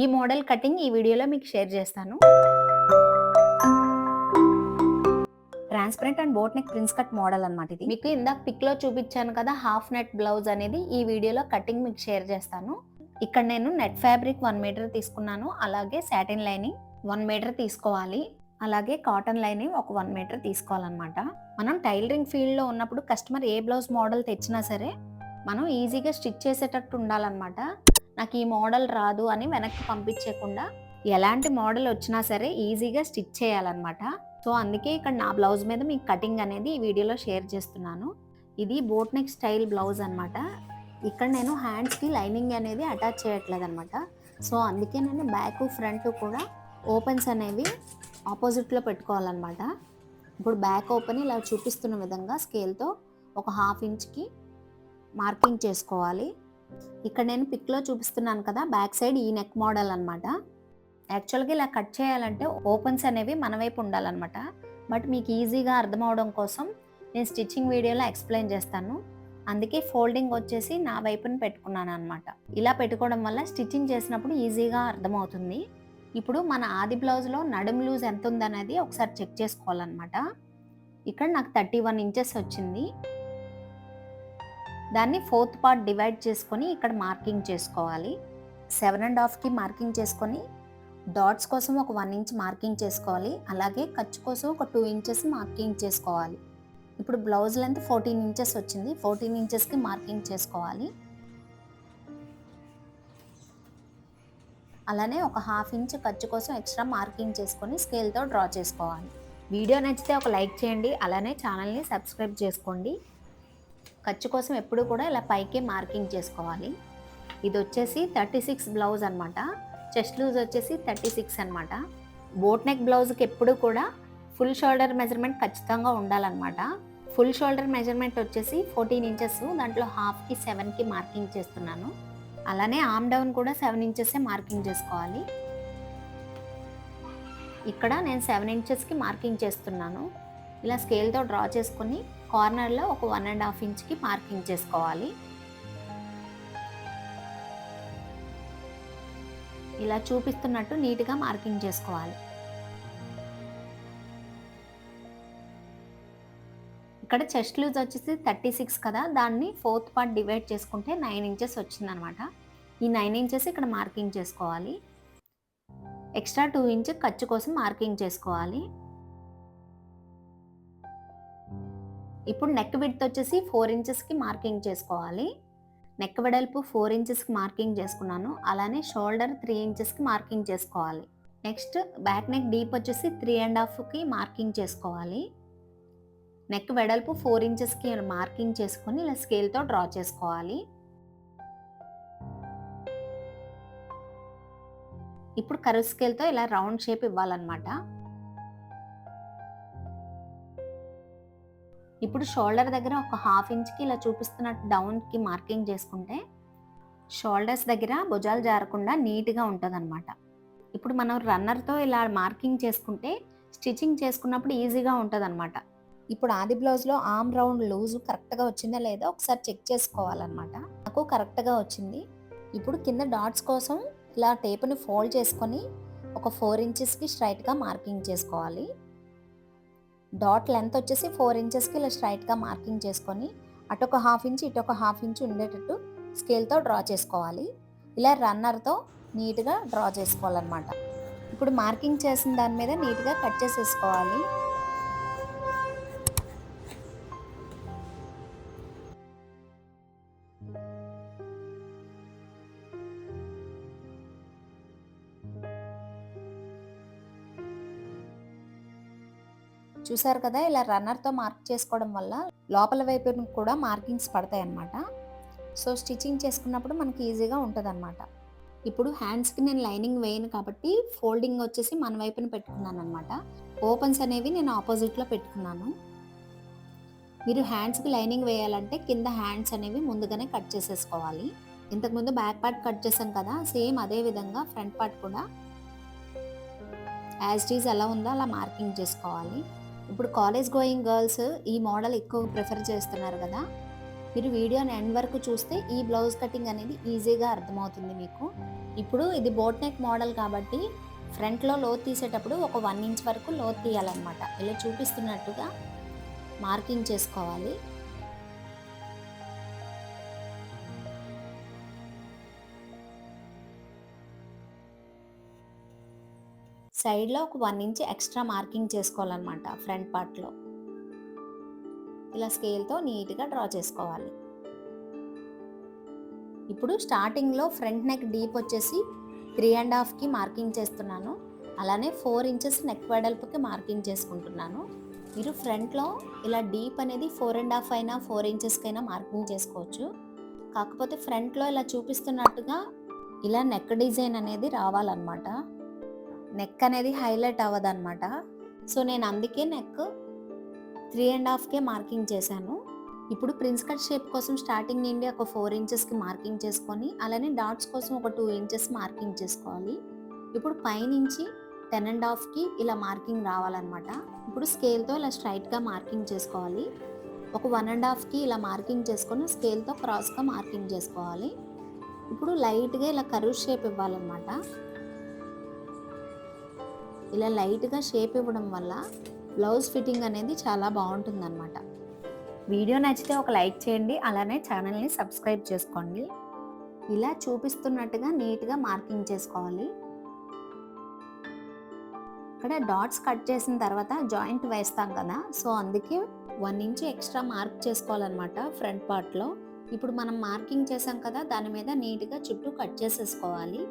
ఈ model cutting ఈ వీడియోలో మీకు షేర్ చేస్తాను. Transparent and boat neck prince cut model అనమాట ఇది. మీకు ఇందాక పిక్లో చూపించాను కదా హాఫ్ నెట్ బ్లౌజ్ అనేది ఈ వీడియోలో కటింగ్ మీకు షేర్ చేస్తాను. ఇక్కడ నేను నెట్ ఫ్యాబ్రిక్ వన్ మీటర్ తీసుకున్నాను అలాగే సాటిన్ లైనింగ్ వన్ మీటర్ తీసుకోవాలి అలాగే కాటన్ లైనింగ్ ఒక వన్ మీటర్ తీసుకోవాలన్నమాట. మనం టైలరింగ్ ఫీల్డ్లో ఉన్నప్పుడు కస్టమర్ ఏ బ్లౌజ్ మోడల్ తెచ్చినా సరే మనం ఈజీగా స్టిచ్ చేసేటట్టు ఉండాలన్నమాట. నాకు ఈ మోడల్ రాదు అని వెనక్కి పంపించకుండా ఎలాంటి మోడల్ వచ్చినా సరే ఈజీగా స్టిచ్ చేయాలన్నమాట. సో అందుకే ఇక్కడ నా బ్లౌజ్ మీద మీకు కటింగ్ అనేది ఈ వీడియోలో షేర్ చేస్తున్నాను. ఇది బోట్ నెక్ స్టైల్ బ్లౌజ్ అనమాట ఇక్కడ నేను హ్యాండ్స్కి లైనింగ్ అనేది అటాచ్ చేయట్లేదు అనమాట సో అందుకే నేను బ్యాక్ ఫ్రంట్ కూడా ఓపెన్స్ అనేవి ఆపోజిట్లో పెట్టుకోవాలన్నమాట. ఇప్పుడు బ్యాక్ ఓపెన్ ఇలా చూపిస్తున్న విధంగా స్కేల్తో ఒక హాఫ్ ఇంచ్కి మార్కింగ్ చేసుకోవాలి. ఇక్కడ నేను పిక్లో చూపిస్తున్నాను కదా బ్యాక్ సైడ్ ఈ నెక్ మోడల్ అనమాట యాక్చువల్గా ఇలా కట్ చేయాలంటే ఓపెన్స్ అనేవి మన వైపు ఉండాలన్నమాట. బట్ మీకు ఈజీగా అర్థం అవడం కోసం నేను స్టిచ్చింగ్ వీడియోలో ఎక్స్ప్లెయిన్ చేస్తాను. అందుకే ఫోల్డింగ్ వచ్చేసి నా వైపుని పెట్టుకున్నాను అనమాట ఇలా పెట్టుకోవడం వల్ల స్టిచ్చింగ్ చేసినప్పుడు ఈజీగా అర్థమవుతుంది ఇప్పుడు మన ఆది బ్లౌజ్లో నడుము లూజ్ ఎంత ఉందనేది ఒకసారి చెక్ చేసుకోవాలన్నమాట. ఇక్కడ నాకు థర్టీ వన్ ఇంచెస్ వచ్చింది. దాన్ని ఫోర్త్ పార్ట్ డివైడ్ చేసుకొని ఇక్కడ మార్కింగ్ చేసుకోవాలి. సెవెన్ అండ్ హాఫ్కి మార్కింగ్ చేసుకొని డాట్స్ కోసం ఒక వన్ ఇంచ్ మార్కింగ్ చేసుకోవాలి. అలాగే ఖర్చు కోసం ఒక టూ ఇంచెస్ మార్కింగ్ చేసుకోవాలి. ఇప్పుడు బ్లౌజ్ లెంత్ ఫోర్టీన్ ఇంచెస్ వచ్చింది. ఫోర్టీన్ ఇంచెస్కి మార్కింగ్ చేసుకోవాలి. అలానే ఒక హాఫ్ ఇంచ్ ఖర్చు కోసం ఎక్స్ట్రా మార్కింగ్ చేసుకొని స్కేల్తో డ్రా చేసుకోవాలి. వీడియో నచ్చితే ఒక లైక్ చేయండి. అలానే ఛానల్ని సబ్స్క్రైబ్ చేసుకోండి. ఖర్చు కోసం ఎప్పుడు కూడా ఇలా పైకే మార్కింగ్ చేసుకోవాలి. ఇది వచ్చేసి థర్టీ సిక్స్ బ్లౌజ్ అనమాట చెస్ట్ లూజ్ వచ్చేసి థర్టీ సిక్స్ అనమాట బోట్ నెక్ బ్లౌజ్కి ఎప్పుడు కూడా ఫుల్ షోల్డర్ మెజర్మెంట్ ఖచ్చితంగా ఉండాలన్నమాట. ఫుల్ షోల్డర్ మెజర్మెంట్ వచ్చేసి ఫోర్టీన్ ఇంచెస్ దాంట్లో హాఫ్కి సెవెన్కి మార్కింగ్ చేస్తున్నాను. అలానే ఆమ్ డౌన్ కూడా సెవెన్ ఇంచెసే మార్కింగ్ చేసుకోవాలి. ఇక్కడ నేను సెవెన్ ఇంచెస్కి మార్కింగ్ చేస్తున్నాను. ఇలా స్కేల్తో డ్రా చేసుకొని కార్నర్లో ఒక వన్ అండ్ హాఫ్ ఇంచ్కి మార్కింగ్ చేసుకోవాలి. ఇలా చూపిస్తున్నట్టు నీట్గా మార్కింగ్ చేసుకోవాలి. ఇక్కడ చెస్ట్ లూజ్ వచ్చేసి థర్టీ సిక్స్ కదా దాన్ని ఫోర్త్ పార్ట్ డివైడ్ చేసుకుంటే నైన్ ఇంచెస్ వచ్చిందనమాట. ఈ నైన్ ఇంచెస్ ఇక్కడ మార్కింగ్ చేసుకోవాలి. ఎక్స్ట్రా టూ ఇంచ్ ఖర్చు కోసం మార్కింగ్ చేసుకోవాలి. ఇప్పుడు నెక్ విడ్త్ వచ్చేసి ఫోర్ ఇంచెస్కి మార్కింగ్ చేసుకోవాలి. నెక్ వెడల్పు ఫోర్ ఇంచెస్కి మార్కింగ్ చేసుకున్నాను. అలానే షోల్డర్ త్రీ ఇంచెస్కి మార్కింగ్ చేసుకోవాలి. నెక్స్ట్ బ్యాక్ నెక్ డీప్ వచ్చేసి త్రీ అండ్ హాఫ్కి మార్కింగ్ చేసుకోవాలి. నెక్ వెడల్పు ఫోర్ ఇంచెస్కి మార్కింగ్ చేసుకొని ఇలా స్కేల్తో డ్రా చేసుకోవాలి. ఇప్పుడు కరువు స్కేల్తో ఇలా రౌండ్ షేప్ ఇవ్వాలన్నమాట. ఇప్పుడు షోల్డర్ దగ్గర ఒక హాఫ్ ఇంచ్కి ఇలా చూపిస్తున్నట్టు డౌన్కి మార్కింగ్ చేసుకుంటే షోల్డర్స్ దగ్గర భుజాలు జారకుండా నీట్గా ఉంటుంది అనమాట ఇప్పుడు మనం రన్నర్తో ఇలా మార్కింగ్ చేసుకుంటే స్టిచ్చింగ్ చేసుకున్నప్పుడు ఈజీగా ఉంటుంది అనమాట ఇప్పుడు ఆది బ్లౌజ్లో ఆమ్ రౌండ్ లూజ్ కరెక్ట్గా వచ్చిందా లేదా ఒకసారి చెక్ చేసుకోవాలన్నమాట. నాకు కరెక్ట్గా వచ్చింది. ఇప్పుడు కింద డాట్స్ కోసం ఇలా టేపుని ఫోల్డ్ చేసుకొని ఒక ఫోర్ ఇంచెస్కి స్ట్రైట్గా మార్కింగ్ చేసుకోవాలి. డాట్ లెంత్ వచ్చేసి ఫోర్ ఇంచెస్కి ఇలా స్ట్రైట్గా మార్కింగ్ చేసుకొని అటొక హాఫ్ ఇంచ్ ఇటొక హాఫ్ ఇంచ్ ఉండేటట్టు స్కేల్తో డ్రా చేసుకోవాలి. ఇలా రన్నర్తో నీట్గా డ్రా చేసుకోవాలన్నమాట. ఇప్పుడు మార్కింగ్ చేసిన దాని మీద నీట్గా కట్ చేసేసుకోవాలి. చూసారు కదా ఇలా రన్నర్తో మార్క్ చేసుకోవడం వల్ల లోపల వైపు కూడా మార్కింగ్స్ పడతాయి అన్నమాట సో స్టిచ్చింగ్ చేసుకున్నప్పుడు మనకి ఈజీగా ఉంటుంది అనమాట ఇప్పుడు హ్యాండ్స్కి నేను లైనింగ్ వేయను కాబట్టి ఫోల్డింగ్ వచ్చేసి మన వైపున పెట్టుకున్నాను అనమాట ఓపెన్స్ అనేవి నేను ఆపోజిట్లో పెట్టుకున్నాను. మీరు హ్యాండ్స్కి లైనింగ్ వేయాలంటే కింద హ్యాండ్స్ అనేవి ముందుగానే కట్ చేసేసుకోవాలి. ఇంతకుముందు బ్యాక్ పార్ట్ కట్ చేసాం కదా సేమ్ అదే విధంగా ఫ్రంట్ పార్ట్ కూడా యాజ్ ఈజ్ ఎలా ఉందో అలా మార్కింగ్ చేసుకోవాలి. ఇప్పుడు కాలేజ్ గోయింగ్ గర్ల్స్ ఈ మోడల్ ఎక్కువ ప్రిఫర్ చేస్తున్నారు కదా. మీరు వీడియోని ఎండ్ వరకు చూస్తే ఈ బ్లౌజ్ కటింగ్ అనేది ఈజీగా అర్థమవుతుంది మీకు. ఇప్పుడు ఇది బోట్ నెక్ మోడల్ కాబట్టి ఫ్రంట్లో లోత్ తీసేటప్పుడు ఒక వన్ ఇంచ్ వరకు లోత్ తీయాలన్నమాట. ఇలా చూపిస్తున్నట్టుగా మార్కింగ్ చేసుకోవాలి. సైడ్లో ఒక వన్ ఇంచ్ ఎక్స్ట్రా మార్కింగ్ చేసుకోవాలన్నమాట ఫ్రంట్ పార్ట్లో. ఇలా స్కేల్తో నీట్గా డ్రా చేసుకోవాలి. ఇప్పుడు స్టార్టింగ్లో ఫ్రంట్ నెక్ డీప్ వచ్చేసి త్రీ అండ్ హాఫ్కి మార్కింగ్ చేస్తున్నాను. అలానే ఫోర్ ఇంచెస్ నెక్ వెడల్పుకి మార్కింగ్ చేసుకుంటున్నాను. మీరు ఫ్రంట్లో ఇలా డీప్ అనేది ఫోర్ అండ్ హాఫ్ అయినా ఫోర్ ఇంచెస్కైనా మార్కింగ్ చేసుకోవచ్చు. కాకపోతే ఫ్రంట్లో ఇలా చూపిస్తున్నట్టుగా ఇలా నెక్ డిజైన్ అనేది రావాలన్నమాట. నెక్ అనేది హైలైట్ అవ్వదన్నమాట. సో నేను అందుకే నెక్ త్రీ అండ్ హాఫ్కే మార్కింగ్ చేశాను. ఇప్పుడు ప్రిన్స్ కట్ షేప్ కోసం స్టార్టింగ్ నుండి ఒక ఫోర్ ఇంచెస్కి మార్కింగ్ చేసుకొని అలానే డాట్స్ కోసం ఒక టూ ఇంచెస్ మార్కింగ్ చేసుకోవాలి. ఇప్పుడు పైనుంచి టెన్ అండ్ హాఫ్కి ఇలా మార్కింగ్ రావాలన్నమాట. ఇప్పుడు స్కేల్తో ఇలా స్ట్రైట్గా మార్కింగ్ చేసుకోవాలి. ఒక వన్ అండ్ హాఫ్కి ఇలా మార్కింగ్ చేసుకొని స్కేల్తో క్రాస్గా మార్కింగ్ చేసుకోవాలి. ఇప్పుడు లైట్గా ఇలా కరువు షేప్ ఇవ్వాలన్నమాట. ఇలా లైట్గా షేప్ ఇవ్వడం వల్ల బ్లౌజ్ ఫిట్టింగ్ అనేది చాలా బాగుంటుందన్నమాట. వీడియో నచ్చితే ఒక లైక్ చేయండి అలానే ఛానల్ని సబ్స్క్రైబ్ చేసుకోండి. ఇలా చూపిస్తున్నట్టుగా నీట్గా మార్కింగ్ చేసుకోవాలి. ఇక్కడ డాట్స్ కట్ చేసిన తర్వాత జాయింట్ వేస్తాం కదా సో అందుకే వన్ ఇంచ్ ఎక్స్ట్రా మార్క్ చేసుకోవాలన్నమాట ఫ్రంట్ పార్ట్లో. ఇప్పుడు మనం మార్కింగ్ చేసాం కదా దాని మీద నీట్గా చుట్టూ కట్ చేసేసుకోవాలి.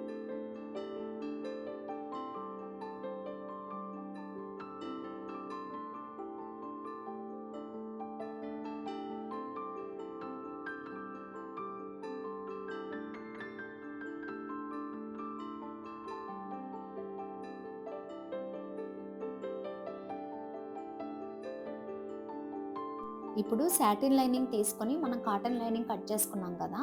ఇప్పుడు శాటిన్ లైనింగ్ తీసుకొని మనం కాటన్ లైనింగ్ కట్ చేసుకున్నాం కదా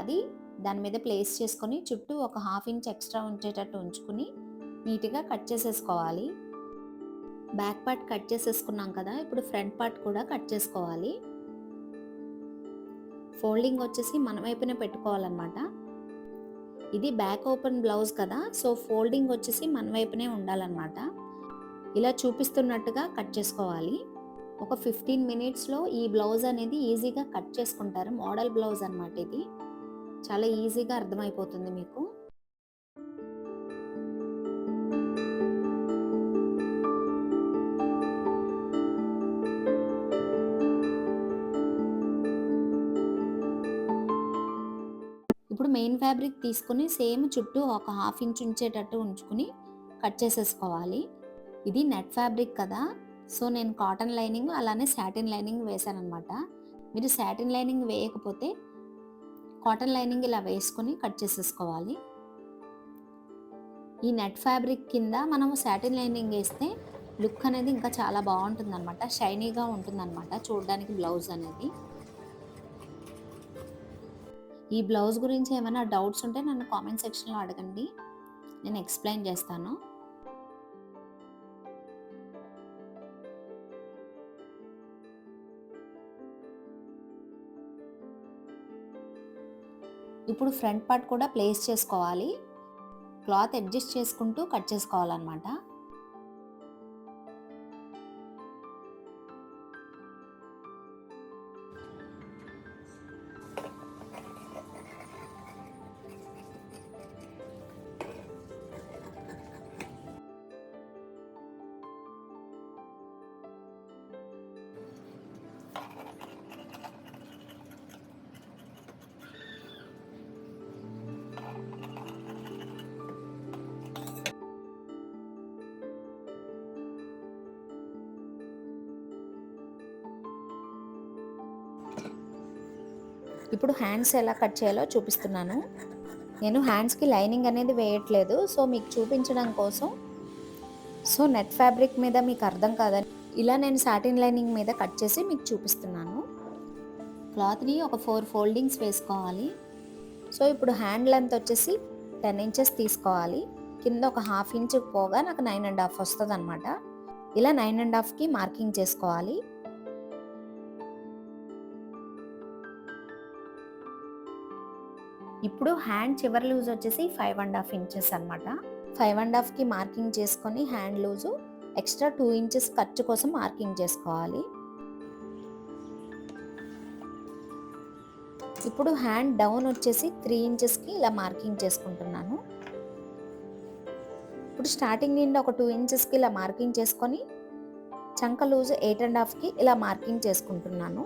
అది దాని మీద ప్లేస్ చేసుకొని చుట్టూ ఒక హాఫ్ ఇంచ్ ఎక్స్ట్రా ఉంచేటట్టు ఉంచుకుని నీట్గా కట్ చేసేసుకోవాలి. బ్యాక్ పార్ట్ కట్ చేసేసుకున్నాం కదా ఇప్పుడు ఫ్రంట్ పార్ట్ కూడా కట్ చేసుకోవాలి. ఫోల్డింగ్ వచ్చేసి మన వైపునే పెట్టుకోవాలన్నమాట. ఇది బ్యాక్ ఓపెన్ బ్లౌజ్ కదా సో ఫోల్డింగ్ వచ్చేసి మన వైపునే ఉండాలన్నమాట. ఇలా చూపిస్తున్నట్టుగా కట్ చేసుకోవాలి. ఒక ఫిఫ్టీన్ మినిట్స్లో ఈ బ్లౌజ్ అనేది ఈజీగా కట్ చేసుకుంటారు. మోడల్ బ్లౌజ్ అనమాట ఇది. చాలా ఈజీగా అర్థమైపోతుంది మీకు. ఇప్పుడు మెయిన్ ఫ్యాబ్రిక్ తీసుకుని సేమ్ చుట్టూ ఒక హాఫ్ ఇంచ్ ఉంచేటట్టు ఉంచుకుని కట్ చేసేసుకోవాలి. ఇది నెట్ ఫ్యాబ్రిక్ కదా. సో నేను కాటన్ లైనింగ్ అలానే శాటిన్ లైనింగ్ వేసాను అనమాట మీరు శాటిన్ లైనింగ్ వేయకపోతే కాటన్ లైనింగ్ ఇలా వేసుకొని కట్ చేసేసుకోవాలి. ఈ నెట్ ఫ్యాబ్రిక్ కింద మనము శాటిన్ లైనింగ్ వేస్తే లుక్ అనేది ఇంకా చాలా బాగుంటుంది అనమాట షైనీగా ఉంటుంది అనమాట చూడడానికి బ్లౌజ్ అనేది. ఈ బ్లౌజ్ గురించి ఏమైనా డౌట్స్ ఉంటే నన్ను కామెంట్ సెక్షన్లో అడగండి. నేను ఎక్స్ప్లెయిన్ చేస్తాను. ఇప్పుడు ఫ్రంట్ పార్ట్ కూడా ప్లేస్ చేసుకోవాలి. క్లాత్ అడ్జస్ట్ చేసుకుంటూ కట్ చేసుకోవాలన్నమాట. ఇప్పుడు హ్యాండ్స్ ఎలా కట్ చేయాలో చూపిస్తున్నాను. నేను హ్యాండ్స్కి లైనింగ్ అనేది వేయట్లేదు. సో మీకు చూపించడం కోసం. సో నెట్ ఫ్యాబ్రిక్ మీద మీకు అర్థం కాదని ఇలా నేను సాటిన్ లైనింగ్ మీద కట్ చేసి మీకు చూపిస్తున్నాను. క్లాత్ని ఒక ఫోర్ ఫోల్డింగ్స్ వేసుకోవాలి. సో ఇప్పుడు హ్యాండ్ లెంత్ వచ్చేసి టెన్ ఇంచెస్ తీసుకోవాలి. కింద ఒక హాఫ్ ఇంచ్ పోగా నాకు నైన్ అండ్ హాఫ్ వస్తుంది అనమాట ఇలా నైన్ అండ్ హాఫ్కి మార్కింగ్ చేసుకోవాలి. ఇప్పుడు హ్యాండ్ చివరి లూజ్ వచ్చేసి ఫైవ్ అండ్ హాఫ్ ఇంచెస్ అనమాట ఫైవ్ అండ్ హాఫ్కి మార్కింగ్ చేసుకొని hand loose extra two inches ఖర్చు కోసం మార్కింగ్ చేసుకోవాలి. ఇప్పుడు హ్యాండ్ డౌన్ వచ్చేసి త్రీ ఇంచెస్కి ఇలా మార్కింగ్ చేసుకుంటున్నాను. ఇప్పుడు స్టార్టింగ్ నుండి ఒక టూ ఇంచెస్కి ఇలా మార్కింగ్ చేసుకొని చంక లూజ్ ఎయిట్ అండ్ హాఫ్కి ఇలా మార్కింగ్ చేసుకుంటున్నాను.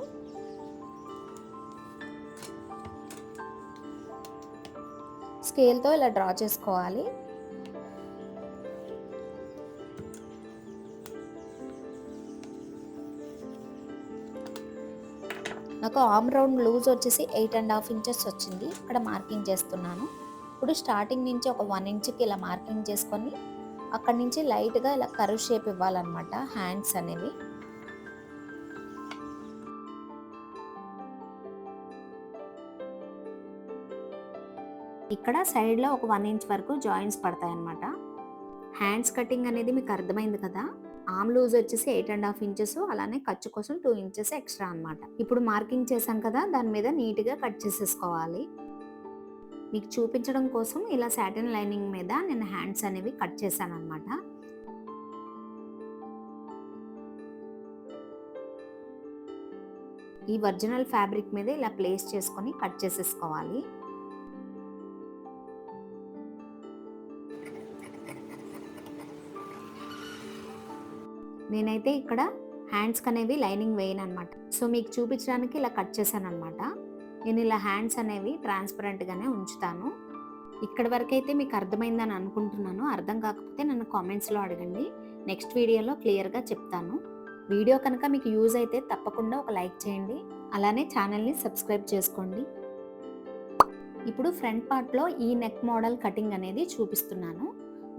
స్కేల్తో ఇలా డ్రా చేసుకోవాలి. నాకు ఆమ్ రౌండ్ లూజ్ వచ్చేసి ఎయిట్ అండ్ హాఫ్ ఇంచెస్ వచ్చింది. ఇక్కడ మార్కింగ్ చేస్తున్నాను. ఇప్పుడు స్టార్టింగ్ నుంచి ఒక వన్ ఇంచ్కి ఇలా మార్కింగ్ చేసుకొని అక్కడి నుంచి లైట్గా ఇలా కరువు షేప్ ఇవ్వాలన్నమాట హ్యాండ్స్ అనేవి. ఇక్కడ సైడ్లో ఒక వన్ ఇంచ్ వరకు జాయింట్స్ పడతాయన్నమాట. హ్యాండ్స్ కటింగ్ అనేది మీకు అర్థమైంది కదా? ఆమ్ లూజ్ వచ్చేసి ఎయిట్ అండ్ హాఫ్ ఇంచెస్ అలానే ఖర్చు కోసం టూ ఇంచెస్ ఎక్స్ట్రా అన్నమాట. ఇప్పుడు మార్కింగ్ చేశాం కదా దాని మీద నీట్గా కట్ చేసేసుకోవాలి. మీకు చూపించడం కోసం ఇలా సాటిన్ లైనింగ్ మీద నేను హ్యాండ్స్ అనేవి కట్ చేశాను అనమాట ఈ ఒరిజినల్ ఫ్యాబ్రిక్ మీద ఇలా ప్లేస్ చేసుకొని కట్ చేసేసుకోవాలి. నేనైతే ఇక్కడ హ్యాండ్స్కి అనేవి లైనింగ్ వేయను అనమాట సో మీకు చూపించడానికి ఇలా కట్ చేశాను అనమాట నేను ఇలా హ్యాండ్స్ అనేవి ట్రాన్స్పరెంట్గానే ఉంచుతాను. ఇక్కడ వరకు అయితే మీకు అర్థమైందని అనుకుంటున్నాను. అర్థం కాకపోతే నన్ను కామెంట్స్లో అడగండి. నెక్స్ట్ వీడియోలో క్లియర్గా చెప్తాను. వీడియో కనుక మీకు యూజ్ అయితే తప్పకుండా ఒక లైక్ చేయండి. అలానే ఛానల్ని సబ్స్క్రైబ్ చేసుకోండి. ఇప్పుడు ఫ్రంట్ పార్ట్లో ఈ నెక్ మోడల్ కటింగ్ అనేది చూపిస్తున్నాను.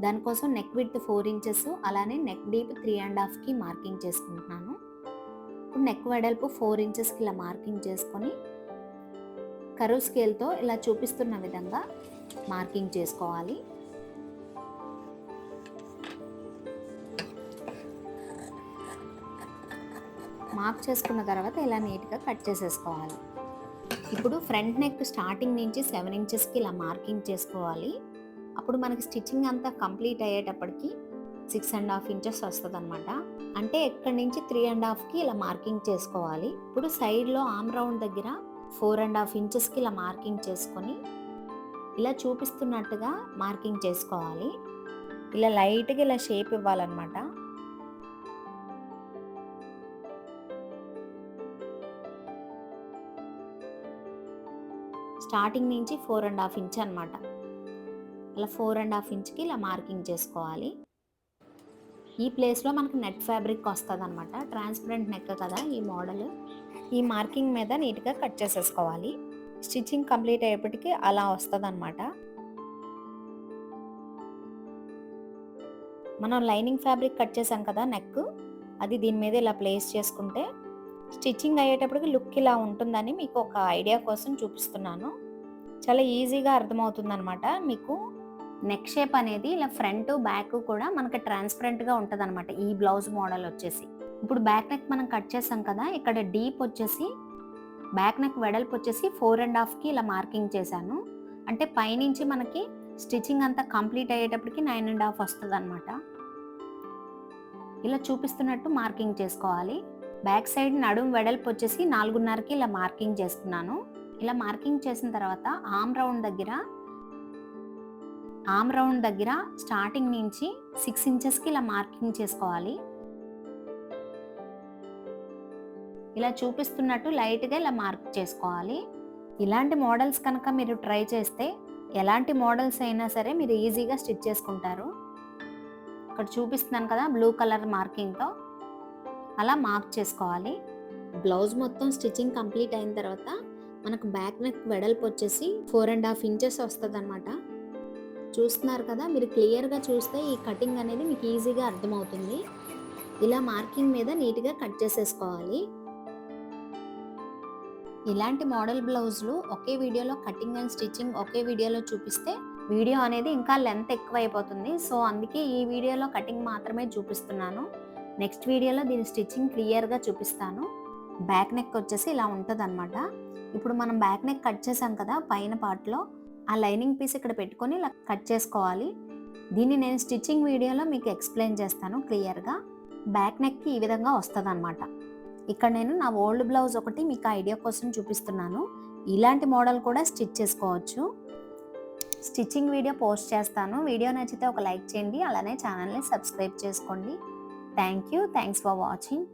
దానికోసం నెక్ విత్ ఫోర్ ఇంచెస్ అలానే నెక్ డీప్ త్రీ అండ్ హాఫ్కి మార్కింగ్ చేసుకుంటున్నాను. ఇప్పుడు నెక్ వెడల్పు ఫోర్ ఇంచెస్కి ఇలా మార్కింగ్ చేసుకొని కరువు స్కేల్తో ఇలా చూపిస్తున్న విధంగా మార్కింగ్ చేసుకోవాలి. మార్క్ చేసుకున్న తర్వాత ఇలా నీట్గా కట్ చేసేసుకోవాలి. ఇప్పుడు ఫ్రంట్ నెక్ స్టార్టింగ్ నుంచి సెవెన్ ఇంచెస్కి ఇలా మార్కింగ్ చేసుకోవాలి. అప్పుడు మనకి స్టిచ్చింగ్ అంతా కంప్లీట్ అయ్యేటప్పటికి సిక్స్ అండ్ హాఫ్ ఇంచెస్ వస్తుంది అనమాట అంటే ఎక్కడి నుంచి త్రీ అండ్ హాఫ్కి ఇలా మార్కింగ్ చేసుకోవాలి. ఇప్పుడు సైడ్లో ఆమ్ రౌండ్ దగ్గర ఫోర్ అండ్ హాఫ్ ఇంచెస్కి ఇలా మార్కింగ్ చేసుకొని ఇలా చూపిస్తున్నట్టుగా మార్కింగ్ చేసుకోవాలి. ఇలా లైట్గా ఇలా షేప్ ఇవ్వాలన్నమాట. స్టార్టింగ్ నుంచి ఫోర్ అండ్ హాఫ్ ఇంచ్ అనమాట ఇలా ఫోర్ అండ్ హాఫ్ ఇంచ్కి ఇలా మార్కింగ్ చేసుకోవాలి. ఈ ప్లేస్లో మనకు నెట్ ఫ్యాబ్రిక్ వస్తుంది అనమాట ట్రాన్స్పరెంట్ నెక్ కదా ఈ మోడల్ ఈ మార్కింగ్ మీద నీట్గా కట్ చేసేసుకోవాలి. స్టిచ్చింగ్ కంప్లీట్ అయ్యేప్పటికీ అలా వస్తుంది అనమాట మనం లైనింగ్ ఫ్యాబ్రిక్ కట్ చేసాం కదా నెక్ అది దీని మీద ఇలా ప్లేస్ చేసుకుంటే స్టిచ్చింగ్ అయ్యేటప్పటికి లుక్ ఇలా ఉంటుందని మీకు ఒక ఐడియా కోసం చూపిస్తున్నాను. చాలా ఈజీగా అర్థమవుతుంది అనమాట మీకు నెక్ షేప్ అనేది ఇలా ఫ్రంట్ బ్యాక్ కూడా మనకి ట్రాన్స్పరెంట్గా ఉంటుంది అనమాట ఈ బ్లౌజ్ మోడల్ వచ్చేసి. ఇప్పుడు బ్యాక్ నెక్ మనం కట్ చేసాం కదా ఇక్కడ డీప్ వచ్చేసి బ్యాక్ నెక్ వెడల్పు వచ్చేసి ఫోర్ అండ్ హాఫ్కి ఇలా మార్కింగ్ చేశాను. అంటే పైనుంచి మనకి స్టిచ్చింగ్ అంతా కంప్లీట్ అయ్యేటప్పటికి నైన్ అండ్ హాఫ్ వస్తుంది అనమాట ఇలా చూపిస్తున్నట్టు మార్కింగ్ చేసుకోవాలి. బ్యాక్ సైడ్ నడుము వెడల్పు వచ్చేసి నాలుగున్నరకి ఇలా మార్కింగ్ చేసుకున్నాను. ఇలా మార్కింగ్ చేసిన తర్వాత ఆమ్ రౌండ్ దగ్గర ఆమ్ రౌండ్ దగ్గర స్టార్టింగ్ నుంచి సిక్స్ ఇంచెస్కి ఇలా మార్కింగ్ చేసుకోవాలి. ఇలా చూపిస్తున్నట్టు లైట్గా ఇలా మార్క్ చేసుకోవాలి. ఇలాంటి మోడల్స్ కనుక మీరు ట్రై చేస్తే ఎలాంటి మోడల్స్ అయినా సరే మీరు ఈజీగా స్టిచ్ చేసుకుంటారు. ఇక్కడ చూపిస్తున్నాను కదా బ్లూ కలర్ మార్కింగ్తో. అలా మార్క్ చేసుకోవాలి. బ్లౌజ్ మొత్తం స్టిచ్చింగ్ కంప్లీట్ అయిన తర్వాత మనకు బ్యాక్ నెక్ వెడల్పు వచ్చేసి ఫోర్ అండ్ హాఫ్ ఇంచెస్ వస్తుంది అనమాట చూస్తున్నారు కదా మీరు క్లియర్గా చూస్తే ఈ కటింగ్ అనేది మీకు ఈజీగా అర్థమవుతుంది. ఇలా మార్కింగ్ మీద నీట్గా కట్ చేసేసుకోవాలి. ఇలాంటి మోడల్ బ్లౌజులు ఒకే వీడియోలో కటింగ్ అండ్ స్టిచ్చింగ్ ఒకే వీడియోలో చూపిస్తే వీడియో అనేది ఇంకా లెంత్ ఎక్కువ అయిపోతుంది సో అందుకే ఈ వీడియోలో కటింగ్ మాత్రమే చూపిస్తున్నాను. నెక్స్ట్ వీడియోలో దీని స్టిచ్చింగ్ క్లియర్గా చూపిస్తాను. బ్యాక్ నెక్ వచ్చేసి ఇలా ఉంటుంది ఇప్పుడు మనం బ్యాక్ నెక్ కట్ చేసాం కదా పైన పార్ట్లో. ఆ లైనింగ్ పీస్ ఇక్కడ పెట్టుకొని ఇలా కట్ చేసుకోవాలి. దీన్ని నేను స్టిచ్చింగ్ వీడియోలో మీకు ఎక్స్ప్లెయిన్ చేస్తాను క్లియర్గా. బ్యాక్ నెక్కి ఈ విధంగా వస్తుంది అనమాట ఇక్కడ నేను నా ఓల్డ్ బ్లౌజ్ ఒకటి మీకు ఐడియా కోసం చూపిస్తున్నాను. ఇలాంటి మోడల్ కూడా స్టిచ్ చేసుకోవచ్చు. స్టిచ్చింగ్ వీడియో పోస్ట్ చేస్తాను. వీడియో నచ్చితే ఒక లైక్ చేయండి. అలానే ఛానల్ని సబ్స్క్రైబ్ చేసుకోండి. Thank you. Thanks for watching.